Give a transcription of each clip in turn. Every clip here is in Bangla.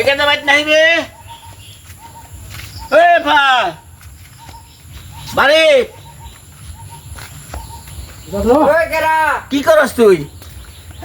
ওইখানে বাইট নাই রে এ ভাই। বাড়ি কি করস তুই?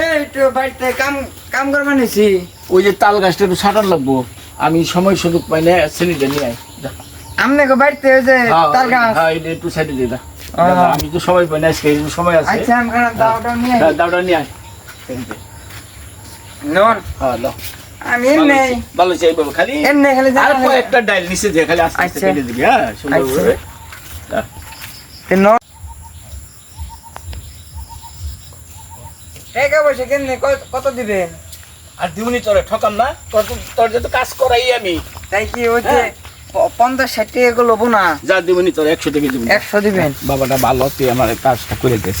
এই একটু বাড়িতে কাম কাম করবা নিছি। ওই যে তাল গাছটা একটু ছাটার লাগবো। আমি সময় সুযোগ পাই না ছেলেটা নিয়ে আয়। যা। আমনে গো বাড়িতে ওই যে হ্যাঁ, তার গাছ। হ্যাঁ, এটা একটু সাইডে দিয়ে দা আমি তো সময় পাই না আজকে সময় আছে। আচ্ছা আমি দাওটা নিয়ে। হ্যাঁ, দাওটা নিয়ে আয়। নন। হ্যাঁ। আমি ভালো ভালো হয়েছে, খালি এমনি খালি আর জানা কয়েকটা ডাইল নিচে দিয়ে খালি আস্তে আস্তে আচ্ছা। কেটে দিবি হ্যাঁ সুন্দর আচ্ছা। করে। টাকা পয়সা কেমনে? কত- দিবেন? আর দিউনি তোরে ঠকাম না। তোর তোর যেহেতু কাজ করাই আমি। তাই কি ওই যে হ্যাঁ। পঞ্চাশ ষাট টাকা গুলো না? যা দিবনি তোর একশো টাকা দিবনি একশো দিবেন। বাবাটা ভালো তুই আমার কাজটা করে দিস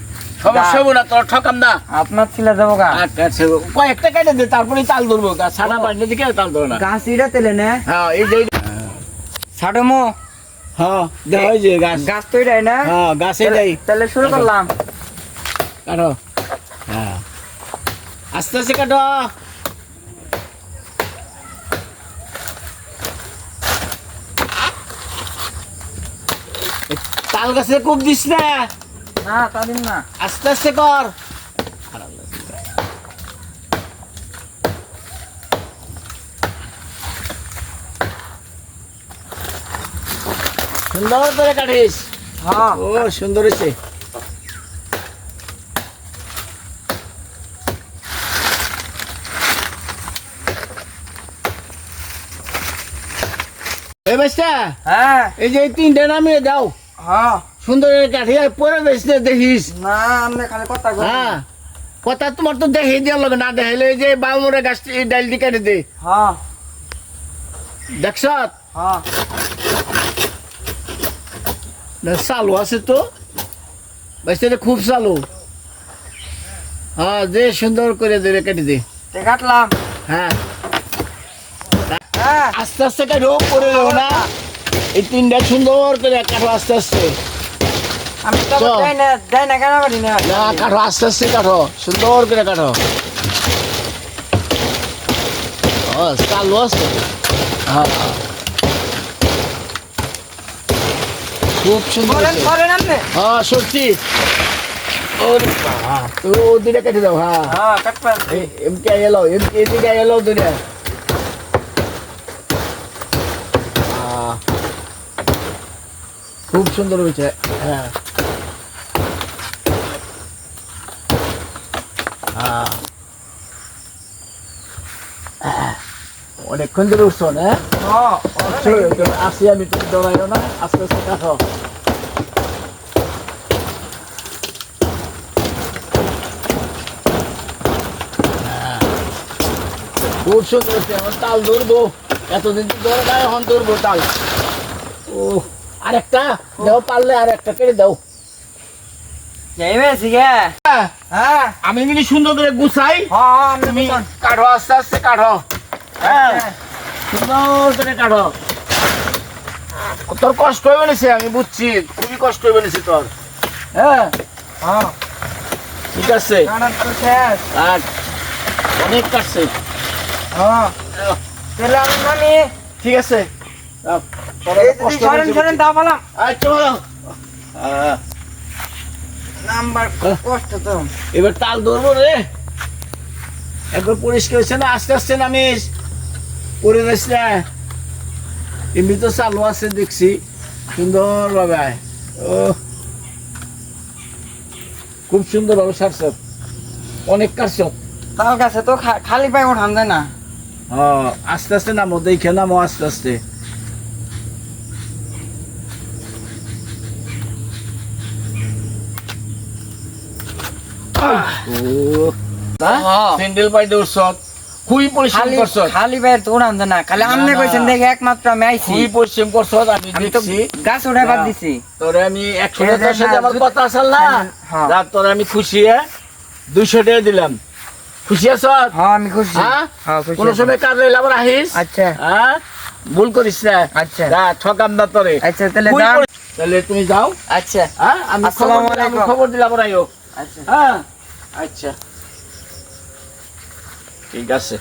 সমস্যা হব না তোর ঠকাম না। আপনার ছিল যাব গা। আচ্ছা আচ্ছা কয়েকটা কেটে দে তারপরে তাল ধরবো গাছ ছাড়া বাড়লে দিকে তাল ধরো না। গাছ ইটা তেলে না। হ্যাঁ এই যে ছাড়মো হ্যাঁ যে গাছ। গাছ তো এটাই না। হ্যাঁ গাছ এটাই তাহলে শুরু করলাম। কাটো। হ্যাঁ। আস্তে আস্তে কাটো। তাল গাছে খুব দিস না। না তা দিন না। আস্তে আস্তে কর। সুন্দর করে কাটিস। হ্যাঁ। ও সুন্দর হয়েছে। এই বাচ্চা হ্যাঁ। এই যে এই তিনটে নামিয়ে দাও। হ্যাঁ। সুন্দর করে কাঠিয়ে পরে বেসতে দেখিস। না আপনি খালি কথা হ্যাঁ কথা তোমার তো দেখে লাগে না দেখাইলে যে গাছটি এই ডালটি কেটে দে। হ্যাঁ। দেখছ? হ্যাঁ। চালু আছে তো। বাচ্চাটা খুব চালু। হ্যাঁ যে সুন্দর করে দে কেটে দে। কাটলাম। হ্যাঁ। হ্যাঁ। আস্তে আস্তে কাটো করে না। এই তিনটা সুন্দর করে কাটো আস্তে আস্তে। আমি না কাটো আস্তে আস্তে কাটো। সুন্দর করে কাটো। চালু আছে। হ্যাঁ। খুব সুন্দর হ্যাঁ সত্যি। কেটে দাও হ্যাঁ। হ্যাঁ কাটবেন। এ- এমকে এলো এদিকে এলো দিনে খুব সুন্দর হয়েছে হ্যাঁ। অনেকক্ষণ ধরে উঠছো না? আসি আমি তুমি দৌড়াইও না আস্তে আস্তে কাটো। খুব সুন্দর হচ্ছে এখন তাল ধরবো। এতদিন তো ধরে না এখন ধরবো তাল। ও আরেকটা? দাও পারলে আর একটা কেটে দাও। আমি যদি সুন্দর করে গুছাই। হ্যাঁ হ্যাঁ তুমি। কাটো আস্তে আস্তে কাটো। হ্যাঁ? সুন্দর করে কাটো। তোর কষ্ট হয়ে বেড়েছে আমি বুঝছি। খুবই কষ্ট হয়ে বেড়েছে তোর। হ্যাঁ? হ্যাঁ ঠিক আছে। অনেক কাটছে। হ্যাঁ ঠিক আছে। কষ্ট সরেন হয়েছে সরেন তা বললাম আচ্ছা বলো আহ, নাম্বার হ্যাঁ। কষ্ট তো। এবার তাল ধরবো রে। একবার পরিষ্কার হচ্ছে না? আস্তে আস্তে নামিস। করে দিস না। এমনি তো চালু আছে দেখছি। সুন্দর ভাবে ও খুব সুন্দর ভাবে সারছ। অনেক কাটছ তার কাছে তো খালি পায়ে উঠান যায় না। আস্তে আস্তে নামো। দেখে নামো আস্তে আস্তে। স্যান্ডেল পাইতে উঠছ খুবই পরিশ্রম খালি খালি বাইরে তো উড়ান না। খালি আমনে কইছেন দেখে একমাত্র আমি আইছি। খুবই পরিশ্রম করছ আমি আমি দেখছি। গাছ উড়াই বাদ দিছি। তোরে আমি একশো এই সাথে আমার কথা আসল না? হ্যাঁ। তোরে আমি খুশি হ্যাঁ? দুইশো টাকা দিলাম। খুশি আছ? হ্যাঁ আমি খুশি। হ্যাঁ? হ্যাঁ খুশি কোনো আছি। সময় কাজ রইলে আবার আহিস? আচ্ছা। হ্যাঁ? ভুল করিস না। আচ্ছা। যা ঠকাম না তোরে। আচ্ছা তাহলে তাহলে তুমি যাও। আচ্ছা। হ্যাঁ? আমি খবর দিলাম, আমি খবর দিলাম আবার আইও আচ্ছা। হ্যাঁ? আচ্ছা। ঠিক আছে।